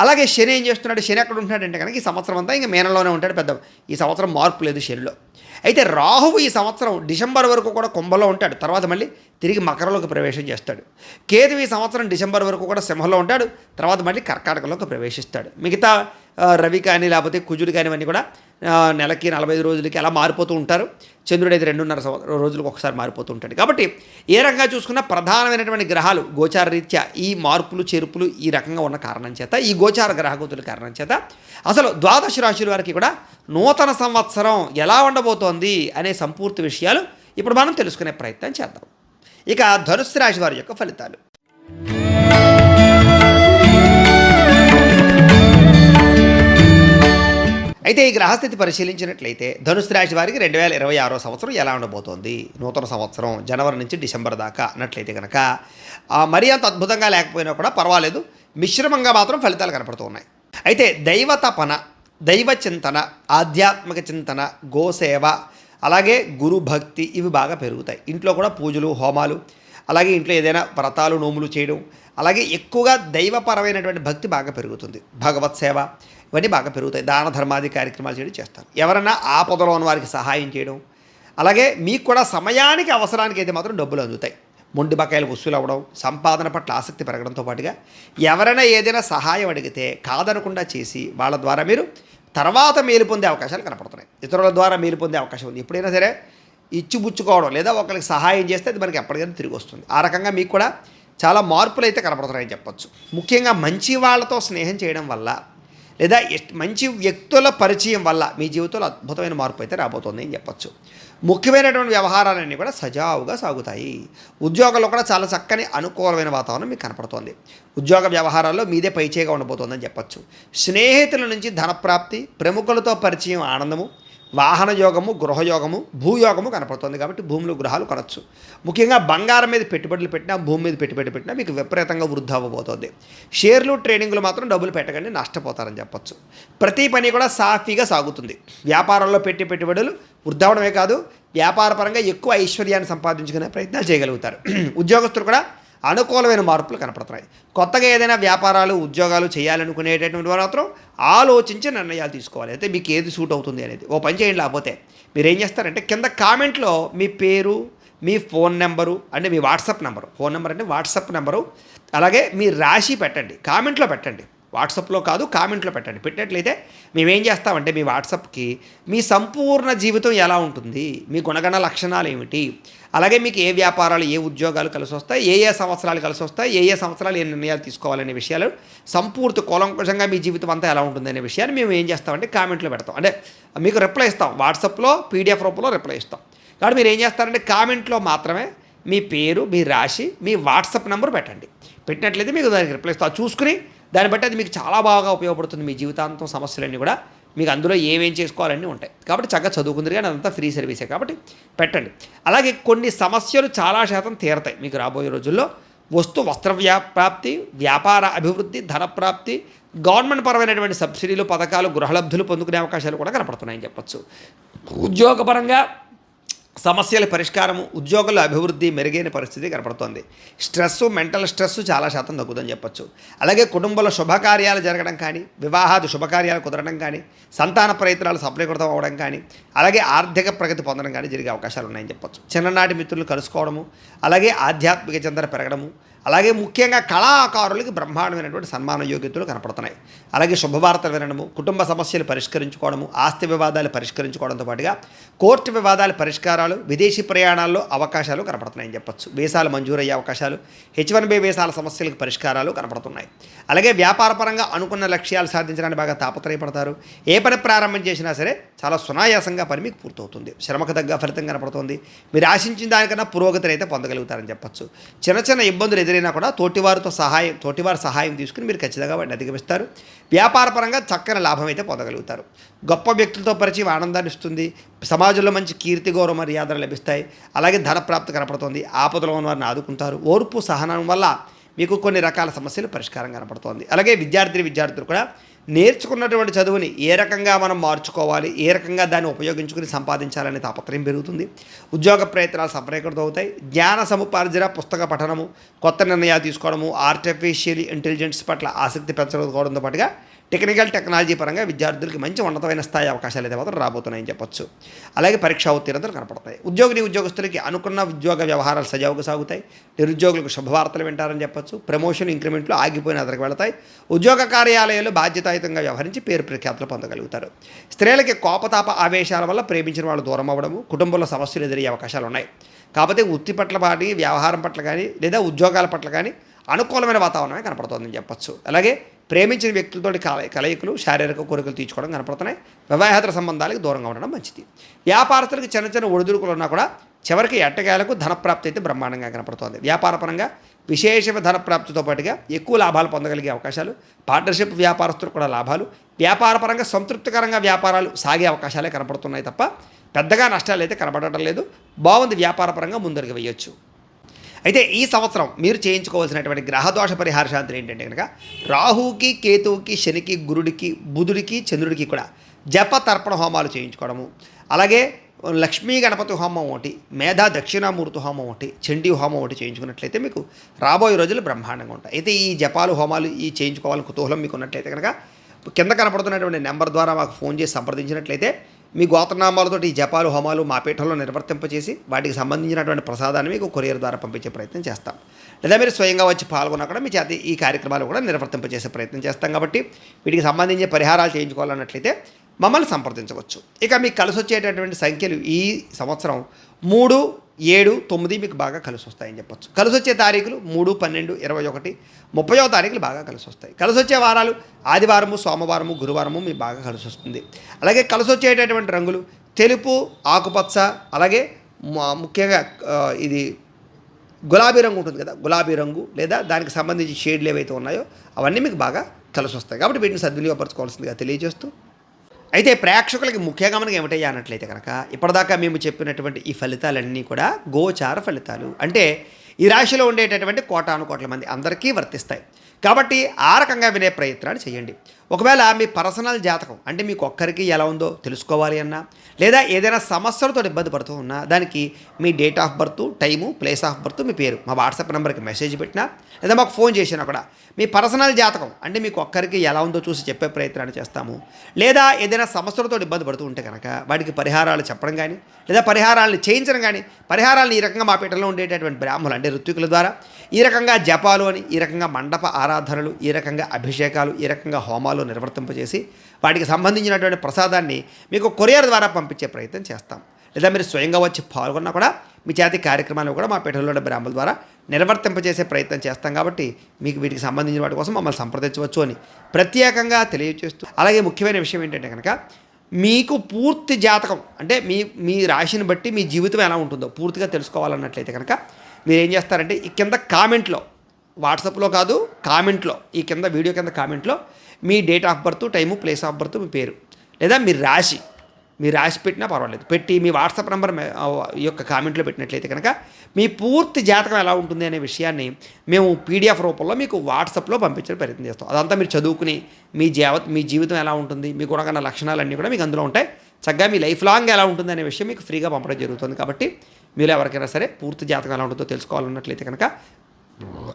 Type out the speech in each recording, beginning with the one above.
అలాగే శని ఏం చేస్తున్నాడు? శని ఎక్కడ ఉంటున్నాడంటే కనుక ఈ సంవత్సరం అంతా ఇంకా మేనలోనే ఉంటాడు పెద్ద ఈ సంవత్సరం మార్పు లేదు శనిలో. అయితే రాహువు ఈ సంవత్సరం డిసెంబర్ వరకు కూడా కుంభలో ఉంటాడు. తర్వాత మళ్ళీ తిరిగి మకరంలోకి ప్రవేశం చేస్తాడు. కేతు ఈ సంవత్సరం డిసెంబర్ వరకు కూడా సింహంలో ఉంటాడు. తర్వాత మళ్ళీ కర్కాటకంలోకి ప్రవేశిస్తాడు. మిగతా రవి కానీ లేకపోతే కుజుడు కానివన్నీ కూడా నెలకి నలభై ఐదు రోజులకి అలా మారిపోతూ ఉంటారు. చంద్రుడు అయితే రెండున్నర రోజులకు ఒకసారి మారిపోతూ ఉంటాడు. కాబట్టి ఏ రకంగా చూసుకున్నా ప్రధానమైనటువంటి గ్రహాలు గోచార రీత్యా ఈ మార్పులు చేర్పులు ఈ రకంగా ఉన్న కారణం చేత ఈ గోచార గ్రహగతుల కారణం చేత అసలు ద్వాదశ రాశుల వారికి కూడా నూతన సంవత్సరం ఎలా ఉండబోతోంది అనే సంపూర్తి విషయాలు ఇప్పుడు మనం తెలుసుకునే ప్రయత్నం చేద్దాం. ఇక ధనుసు రాశి వారి యొక్క ఫలితాలు. అయితే ఈ గ్రహస్థితి పరిశీలించినట్లయితే ధనుసు రాశి వారికి రెండు వేల ఇరవై ఆరో సంవత్సరం ఎలా ఉండబోతోంది? నూతన సంవత్సరం జనవరి నుంచి డిసెంబర్ దాకా అన్నట్లయితే కనుక ఆ, మరీ అంత అద్భుతంగా లేకపోయినా కూడా పర్వాలేదు. మిశ్రమంగా మాత్రం ఫలితాలు కనపడుతున్నాయి. అయితే దైవ తపన దైవ చింతన ఆధ్యాత్మిక చింతన గోసేవ అలాగే గురు భక్తి ఇవి బాగా పెరుగుతాయి. ఇంట్లో కూడా పూజలు హోమాలు అలాగే ఇంట్లో ఏదైనా వ్రతాలు నోములు చేయడం అలాగే ఎక్కువగా దైవపరమైనటువంటి భక్తి బాగా పెరుగుతుంది. భగవత్ సేవ ఇవన్నీ బాగా పెరుగుతాయి. దాన ధర్మాది కార్యక్రమాలు చేయడం చేస్తారు. ఎవరైనా ఆపదలో ఉన్న వారికి సహాయం చేయడం అలాగే మీకు కూడా సమయానికి అవసరానికి అయితే మాత్రం డబ్బులు అందుతాయి. మొండి బకాయిలు వసూలు అవ్వడం సంపాదన పట్ల ఆసక్తి పెరగడంతో పాటుగా ఎవరైనా ఏదైనా సహాయం అడిగితే కాదనకుండా చేసి వాళ్ళ ద్వారా మీరు తర్వాత మేలు పొందే అవకాశాలు కనపడుతున్నాయి. ఇతరుల ద్వారా మేలు పొందే అవకాశం ఉంది. ఎప్పుడైనా సరే ఇచ్చిపుచ్చుకోవడం లేదా ఒకరికి సహాయం చేస్తే అది మనకి ఎప్పటికైనా తిరిగి వస్తుంది. ఆ రకంగా మీకు కూడా చాలా మార్పులు అయితే కనపడుతున్నాయని చెప్పొచ్చు. ముఖ్యంగా మంచి వాళ్ళతో స్నేహం చేయడం వల్ల లేదా మంచి వ్యక్తుల పరిచయం వల్ల మీ జీవితంలో అద్భుతమైన మార్పు అయితే రాబోతుంది అని చెప్పచ్చు. ముఖ్యమైనటువంటి వ్యవహారాలన్నీ కూడా సజావుగా సాగుతాయి. ఉద్యోగంలో కూడా చాలా చక్కని అనుకూలమైన వాతావరణం మీకు కనపడుతోంది. ఉద్యోగ వ్యవహారాల్లో మీదే పైచేగా ఉండబోతోందని చెప్పొచ్చు. స్నేహితుల నుంచి ధనప్రాప్తి ప్రముఖులతో పరిచయం ఆనందము వాహన యోగము గృహయోగము భూయోగము కనపడుతుంది కాబట్టి భూములు గృహాలు కొనచ్చు. ముఖ్యంగా బంగారం మీద పెట్టుబడులు పెట్టినా భూమి మీద పెట్టుబడి పెట్టినా మీకు విపరీతంగా వృద్ధి అవ్వబోతోంది. షేర్లు ట్రేడింగ్లు మాత్రం డబ్బులు పెట్టకండి నష్టపోతారని చెప్పొచ్చు. ప్రతి పని కూడా సాఫీగా సాగుతుంది. వ్యాపారంలో పెట్టి పెట్టుబడులు వృద్ధి అవడమే కాదు వ్యాపారపరంగా ఎక్కువ ఐశ్వర్యాన్ని సంపాదించుకునే ప్రయత్నాలు చేయగలుగుతారు. ఉద్యోగస్తులు కూడా అనుకూలమైన మార్పులు కనపడుతున్నాయి. కొత్తగా ఏదైనా వ్యాపారాలు ఉద్యోగాలు చేయాలనుకునేటటువంటి వారు మాత్రం ఆలోచించి నిర్ణయాలు తీసుకోవాలి. అయితే మీకు ఏది సూట్ అవుతుంది అనేది. ఓ పని చేయండి లేకపోతే మీరు ఏం చేస్తారంటే కింద కామెంట్లో మీ పేరు మీ ఫోన్ నెంబరు అంటే మీ వాట్సాప్ నెంబరు. ఫోన్ నెంబర్ అంటే వాట్సాప్ నెంబరు. అలాగే మీ రాశి పెట్టండి. కామెంట్లో పెట్టండి. వాట్సాప్లో కాదు కామెంట్లో పెట్టండి. పెట్టినట్లయితే మేమేం చేస్తామంటే మీ వాట్సాప్కి మీ సంపూర్ణ జీవితం ఎలా ఉంటుంది? మీ గుణగణ లక్షణాలు ఏమిటి? అలాగే మీకు ఏ వ్యాపారాలు ఏ ఉద్యోగాలు కలిసి వస్తాయి ఏ ఏ సంవత్సరాలు కలిసి వస్తాయి ఏ ఏ సంవత్సరాలు ఏ నిర్ణయాలు తీసుకోవాలనే విషయాలు సంపూర్తి కూలంకుషంగా మీ జీవితం అంతా ఎలా ఉంటుందనే విషయాన్ని మేము ఏం చేస్తామంటే కామెంట్లో పెడతాం. అంటే మీకు రిప్లై ఇస్తాం. వాట్సాప్లో పీడిఎఫ్ రూపంలో రిప్లై ఇస్తాం. కాబట్టి మీరు ఏం చేస్తారంటే కామెంట్లో మాత్రమే మీ పేరు మీ రాశి మీ వాట్సాప్ నెంబర్ పెట్టండి. పెట్టినట్లయితే మీకు దానికి రిప్లై ఇస్తాం. చూసుకుని దాన్ని బట్టి అది మీకు చాలా బాగా ఉపయోగపడుతుంది మీ జీవితాంతం సమస్యలన్నీ కూడా. మీకు అందులో ఏమేం చేసుకోవాలన్నీ ఉంటాయి. కాబట్టి చక్కగా చదువుకుందరు కానీ అదంతా ఫ్రీ సర్వీసే. కాబట్టి పెట్టండి. అలాగే కొన్ని సమస్యలు చాలా శాతం తీరతాయి. మీకు రాబోయే రోజుల్లో వస్తు వస్త్ర వ్యా ప్రాప్తి వ్యాపార అభివృద్ధి ధనప్రాప్తి గవర్నమెంట్ పరమైనటువంటి సబ్సిడీలు పథకాలు గృహలబ్ధులు పొందుకునే అవకాశాలు కూడా కనపడుతున్నాయని చెప్పచ్చు. ఉద్యోగపరంగా సమస్యల పరిష్కారము ఉద్యోగుల అభివృద్ధి మెరుగైన పరిస్థితి కనపడుతోంది. స్ట్రెస్ మెంటల్ స్ట్రెస్ చాలా శాతం తగ్గుదని చెప్పొచ్చు. అలాగే కుటుంబంలో శుభకార్యాలు జరగడం కానీ వివాహాది శుభకార్యాలు కుదరడం కానీ సంతాన ప్రయత్నాలు సఫలీకృతం అవ్వడం కానీ అలాగే ఆర్థిక ప్రగతి పొందడం కానీ జరిగే అవకాశాలు ఉన్నాయని చెప్పొచ్చు. చిన్ననాటి మిత్రులు కలుసుకోవడము అలాగే ఆధ్యాత్మిక చింతన పెరగడము అలాగే ముఖ్యంగా కళాకారులకి బ్రహ్మాండమైనటువంటి సన్మాన యోగ్యతలు కనపడుతున్నాయి. అలాగే శుభవార్తలు వినడము కుటుంబ సమస్యలు పరిష్కరించుకోవడము ఆస్తి వివాదాలు పరిష్కరించుకోవడంతో పాటుగా కోర్టు వివాదాల పరిష్కారాలు విదేశీ ప్రయాణాల్లో అవకాశాలు కనపడుతున్నాయని చెప్పొచ్చు. వీసాలు మంజూరయ్యే అవకాశాలు హెచ్ వన్ బి వీసాల సమస్యలకు పరిష్కారాలు కనపడుతున్నాయి. అలాగే వ్యాపారపరంగా అనుకున్న లక్ష్యాలు సాధించడానికి బాగా తాపత్రయపడతారు. ఏ పని ప్రారంభం చేసినా సరే చాలా సునాయాసంగా పని మీకు పూర్తవుతుంది. శ్రమకు తగ్గ ఫలితం కనపడుతుంది. మీరు ఆశించిన దానికన్నా పురోగతిని అయితే పొందగలుగుతారని చెప్పొచ్చు. చిన్న చిన్న ఇబ్బందులు ఎదురైనా కూడా తోటివారితో సహాయం తోటివారి సహాయం తీసుకుని మీరు ఖచ్చితంగా వాటిని అధిగమిస్తారు. వ్యాపారపరంగా చక్కని లాభం అయితే పొందగలుగుతారు. గొప్ప వ్యక్తులతో పరిచయం ఆనందాన్ని ఇస్తుంది. సమాజంలో మంచి కీర్తి గౌరవ మర్యాదలు లభిస్తాయి. అలాగే ధన ప్రాప్తి కనపడుతుంది. ఆపదలో ఉన్న వారిని ఆదుకుంటారు. ఓర్పు సహనం వల్ల మీకు కొన్ని రకాల సమస్యలు పరిష్కారం కనపడుతోంది. అలాగే విద్యార్థి విద్యార్థులు కూడా నేర్చుకున్నటువంటి చదువుని ఏ రకంగా మనం మార్చుకోవాలి ఏ రకంగా దాన్ని ఉపయోగించుకుని సంపాదించాలనే తాపత్రయం పెరుగుతుంది. ఉద్యోగ ప్రయత్నాలు సఫలీకృతం అవుతాయి. జ్ఞాన సముపార్జన పుస్తక పఠనము కొత్త నిర్ణయాలు తీసుకోవడము ఆర్టిఫిషియల్ ఇంటెలిజెన్స్ పట్ల ఆసక్తి పెంచుకోవడంతో పాటుగా టెక్నికల్ టెక్నాలజీ పరంగా విద్యార్థులకి మంచి ఉన్నతమైన స్థాయి అవకాశాలు అయితే మాత్రం రాబోతున్నాయని చెప్పొచ్చు. అలాగే పరీక్షా ఉత్తీర్ణతలు కనపడతాయి. ఉద్యోగిని ఉద్యోగస్తులకి అనుకున్న ఉద్యోగ వ్యవహారాలు సజావుగా సాగుతాయి. నిరుద్యోగులకు శుభవార్తలు వింటారని చెప్పొచ్చు. ప్రమోషన్ ఇంక్రిమెంట్లు ఆగిపోయిన అదరికి వెళతాయి ఉద్యోగ కార్యాలయాలు బాధ్యత బాధ్యతాయుతంగా వ్యవహరించి పేరు ప్రఖ్యాతులు పొందగలుగుతారు. స్త్రీలకి కోపతాప ఆవేశాల వల్ల ప్రేమించిన వాళ్ళు దూరం అవ్వడము కుటుంబంలో సమస్యలు ఎదురయ్యే అవకాశాలు ఉన్నాయి. కాకపోతే వృత్తి పట్ల కానీ వ్యవహారం పట్ల కానీ లేదా ఉద్యోగాల పట్ల కానీ అనుకూలమైన వాతావరణమే కనపడుతుందని చెప్పచ్చు. అలాగే ప్రేమించిన వ్యక్తులతో కల కలయికలు శారీరక కోరికలు తీర్చుకోవడం కనపడుతున్నాయి. వివాహేతర సంబంధాలకు దూరంగా ఉండడం మంచిది. వ్యాపారస్తులకు చిన్న చిన్న ఒడిదుడుకులు ఉన్నా కూడా చివరికి ఎట్టగాలకు ధనప్రాప్తి అయితే బ్రహ్మాండంగా కనపడుతోంది. వ్యాపారపరంగా విశేషమైన ధనప్రాప్తితో పాటుగా ఎక్కువ లాభాలు పొందగలిగే అవకాశాలు పార్ట్నర్షిప్ వ్యాపారస్తులు కూడా లాభాలు వ్యాపారపరంగా సంతృప్తికరంగా వ్యాపారాలు సాగే అవకాశాలే కనపడుతున్నాయి తప్ప పెద్దగా నష్టాలు అయితే కనపడటం లేదు. బాగుంది వ్యాపారపరంగా ముందరికి వేయొచ్చు. అయితే ఈ సంవత్సరం మీరు చేయించుకోవాల్సినటువంటి గ్రహదోష పరిహార శాంతులు ఏంటంటే కనుక రాహుకి కేతువుకి శనికి గురుడికి బుధుడికి చంద్రుడికి కూడా జప తర్పణ హోమాలు చేయించుకోవడము. అలాగే లక్ష్మీ గణపతి హోమం ఒకటి మేధా దక్షిణామూర్తి హోమం ఒకటి చండీ హోమం ఒకటి చేయించుకున్నట్లయితే మీకు రాబోయే రోజులు బ్రహ్మాండంగా ఉంటాయి. అయితే ఈ జపాలు హోమాలు ఈ చేయించుకోవాలని కుతూహలం మీకు ఉన్నట్లయితే కనుక కింద కనపడుతున్నటువంటి నెంబర్ ద్వారా మాకు ఫోన్ చేసి సంప్రదించినట్లయితే మీ గోత్రనామాలతో ఈ జపాలు హోమాలు మా పీఠంలో నిర్వర్తింపచేసి వాటికి సంబంధించినటువంటి ప్రసాదాన్ని మీకు కొరియర్ ద్వారా పంపించే ప్రయత్నం చేస్తాం. లేదా మీరు స్వయంగా వచ్చి పాల్గొన్నా కూడా మీ చేతి ఈ కార్యక్రమాలు కూడా నిర్వర్తింపచేసే ప్రయత్నం చేస్తాం కాబట్టి వీటికి సంబంధించి పరిహారాలు చేయించుకోవాలన్నట్లయితే మమ్మల్ని సంప్రదించవచ్చు. ఇక మీకు కలిసి వచ్చేటటువంటి సంఖ్యలు ఈ సంవత్సరం మూడు ఏడు తొమ్మిది మీకు బాగా కలిసి వస్తాయని చెప్పొచ్చు. కలిసి వచ్చే తారీఖులు మూడు పన్నెండు ఇరవై ఒకటి ముప్పయో తారీఖులు బాగా కలిసి వస్తాయి కలిసి వచ్చే వారాలు ఆదివారము సోమవారము గురువారము మీకు బాగా కలిసి వస్తుంది అలాగే కలిసి వచ్చేటటువంటి రంగులు తెలుపు ఆకుపచ్చ అలాగే ముఖ్యంగా ఇది గులాబీ రంగు ఉంటుంది కదా గులాబీ రంగు లేదా దానికి సంబంధించి షేడ్లు ఏవైతే ఉన్నాయో అవన్నీ మీకు బాగా కలిసి వస్తాయి కాబట్టి వీటిని సద్వినియోగపరచుకోవాల్సిందిగా తెలియజేస్తూ అయితే ప్రేక్షకులకి ముఖ్య గమనం ఏమిటయ్యా అన్నట్లయితే కనుక ఇప్పటిదాకా మేము చెప్పినటువంటి ఈ ఫలితాలన్నీ కూడా గోచార ఫలితాలు. అంటే ఈ రాశిలో ఉండేటటువంటి కోటాను కోట్ల మంది అందరికీ వర్తిస్తాయి. కాబట్టి ఆ రకంగా వినే ప్రయత్నాలు చేయండి. ఒకవేళ మీ పర్సనల్ జాతకం అంటే మీకు ఒక్కరికి ఎలా ఉందో తెలుసుకోవాలి అన్నా లేదా ఏదైనా సమస్యలతో ఇబ్బంది పడుతూ ఉన్నా దానికి మీ date of birth time place of birth మీ పేరు మా వాట్సాప్ నెంబర్కి మెసేజ్ పెట్టినా లేదా మాకు ఫోన్ చేసినా కూడా మీ పర్సనల్ జాతకం అంటే మీకు ఒక్కరికి ఎలా ఉందో చూసి చెప్పే ప్రయత్నాన్ని చేస్తాము. లేదా ఏదైనా సమస్యలతో ఇబ్బంది పడుతూ ఉంటే కనుక వాటికి పరిహారాలు చెప్పడం కానీ లేదా పరిహారాలను చేయించడం కానీ పరిహారాలను ఈ రకంగా మా పీఠంలో ఉండేటటువంటి బ్రాహ్మణులు అంటే ఋత్వికుల ద్వారా ఈ రకంగా జపాలు అని ఈ రకంగా మండప ఆరాధనలు ఈ రకంగా అభిషేకాలు ఈ రకంగా హోమాలు నిర్వర్తింపజేసి వాటికి సంబంధించినటువంటి ప్రసాదాన్ని మీకు కొరియర్ ద్వారా పంపించే ప్రయత్నం చేస్తాం. లేదా మీరు స్వయంగా వచ్చి పాల్గొన్నా కూడా మీ చేతి కార్యక్రమాలు కూడా మా పీఠంలో బ్రాహ్మణుల ద్వారా నిర్వర్తింపజేసే ప్రయత్నం చేస్తాం కాబట్టి మీకు వీటికి సంబంధించిన వాటి కోసం మమ్మల్ని సంప్రదించవచ్చు అని ప్రత్యేకంగా తెలియజేస్తూ అలాగే ముఖ్యమైన విషయం ఏంటంటే కనుక మీకు పూర్తి జాతకం అంటే మీ మీ రాశిని బట్టి మీ జీవితం ఎలా ఉంటుందో పూర్తిగా తెలుసుకోవాలన్నట్లయితే కనుక మీరు ఏం చేస్తారంటే ఈ కింద కామెంట్లో వాట్సాప్లో కాదు కామెంట్లో ఈ కింద వీడియో కింద కామెంట్లో మీ date of birth time place of birth మీ పేరు. లేదా మీ రాశి. మీ రాశి పెట్టినా పర్వాలేదు. పెట్టి మీ వాట్సాప్ నెంబర్ ఈ యొక్క కామెంట్లో పెట్టినట్లయితే కనుక మీ పూర్తి జాతకం ఎలా ఉంటుంది అనే విషయాన్ని మేము పీడిఎఫ్ రూపంలో మీకు వాట్సాప్లో పంపించే ప్రయత్నం చేస్తాం. అదంతా మీరు చదువుకుని మీ జీవ మీ జీవితం ఎలా ఉంటుంది మీ గుణగణ లక్షణాలన్నీ కూడా మీకు అందులో ఉంటాయి. చక్కగా మీ లైఫ్ లాంగ్ ఎలా ఉంటుంది అనే విషయం మీకు ఫ్రీగా పంపడం జరుగుతుంది కాబట్టి మీరు ఎవరికైనా సరే పూర్తి జాతకం ఎలా ఉంటుందో తెలుసుకోవాలన్నట్లయితే కనుక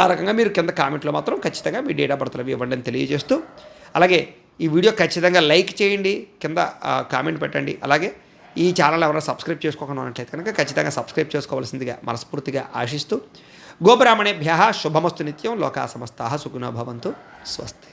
ఆ రకంగా మీరు కింద కామెంట్లో మాత్రం ఖచ్చితంగా మీ డేట్ ఆఫ్ బర్త్లు అవి ఇవ్వండి అని తెలియజేస్తూ అలాగే ఈ వీడియో ఖచ్చితంగా లైక్ చేయండి కింద కామెంట్ పెట్టండి. అలాగే ఈ ఛానల్ ఎవరైనా సబ్స్క్రైబ్ చేసుకోకుండా ఉన్నట్లయితే కనుక ఖచ్చితంగా సబ్స్క్రైబ్ చేసుకోవాల్సిందిగా మనస్ఫూర్తిగా ఆశిస్తూ గోబ్రాహ్మణేభ్య శుభమస్తు నిత్యం లోకా సమస్త సుఖినో భవంతు. స్వస్తి.